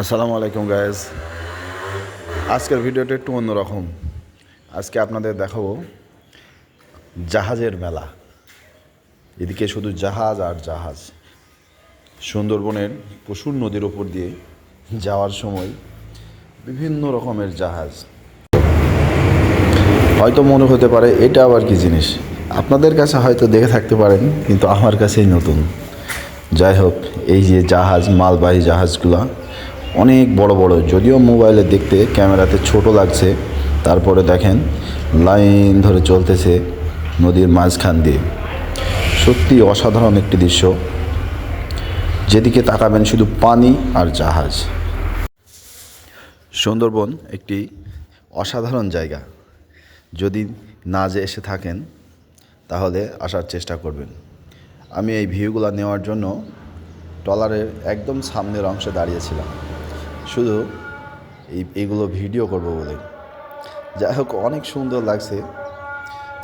আসসালামু আলাইকুম গায়েস আজকের ভিডিওটা একটু অন্যরকম। আজকে আপনাদের দেখাবো জাহাজের মেলা। এদিকে শুধু জাহাজ আর জাহাজ। সুন্দরবনের প্রচুর নদীর ওপর দিয়ে যাওয়ার সময় বিভিন্ন রকমের জাহাজ। হয়তো মনে হতে পারে, এটা আবার কি জিনিস? আপনাদের কাছে হয়তো দেখে থাকতে পারেন, কিন্তু আমার কাছেই নতুন। যাই হোক, এই যে জাহাজ, মালবাহী জাহাজগুলো অনেক বড় বড়, যদিও মোবাইলে দেখতে ক্যামেরাতে ছোট লাগছে, তারপরে দেখেন লাইন ধরে চলতেছে নদীর মাঝখান দিয়ে। সত্যি অসাধারণ একটি দৃশ্য। যেদিকে তাকাবেন শুধু পানি আর জাহাজ। সুন্দরবন একটি অসাধারণ জায়গা। যদি না যে এসে থাকেন, তাহলে আসার চেষ্টা করবেন। আমি এই ভিউগুলো নেওয়ার জন্য ট্রলারের একদম সামনের অংশে দাঁড়িয়েছিলাম। শুধু এই, এগুলো ভিডিও করব বলে। যাই হোক, অনেক সুন্দর লাগছে।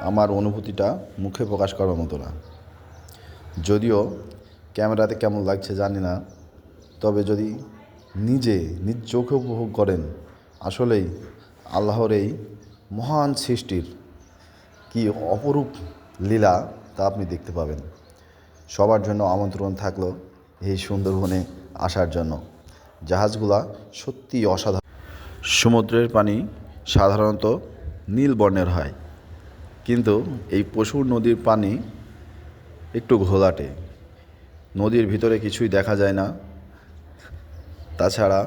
আমার অনুভূতিটা মুখে প্রকাশ করার মতো না। যদিও ক্যামেরাতে কেমন লাগছে জানি না। তবে যদি নিজে, নিজ চোখে উপভোগ করেন, আসলেই আল্লাহর এই মহান সৃষ্টির কি অপরূপ লীলা তা আপনি দেখতে পাবেন। সবার জন্য আমন্ত্রণ থাকল এই সুন্দরবনে আসার জন্য। জাহাজগুলা সত্যি অসাধারণ। সমুদ্রের পানি সাধারণত নীল বর্ণের হয়, কিন্তু এই পশুর নদীর পানি একটু ঘোলাটে। নদীর ভিতরে কিছুই দেখা যায় না। তাছাড়া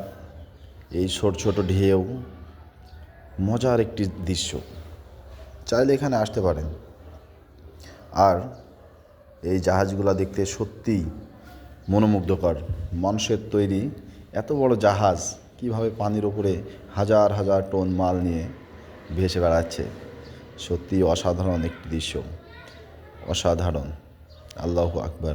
এই ছোট ছোট ঢেউ মজার একটি দৃশ্য। চাইলে এখানে আসতে পারেন। আর এই জাহাজগুলো দেখতে সত্যিই মনোমুগ্ধকর। মানুষের তৈরি এত বড় জাহাজ কীভাবে পানির ওপরে হাজার হাজার টন মাল নিয়ে ভেসে বেড়াচ্ছে? সত্যি অসাধারণ একটি দৃশ্য। অসাধারণ। আল্লাহ আকবার।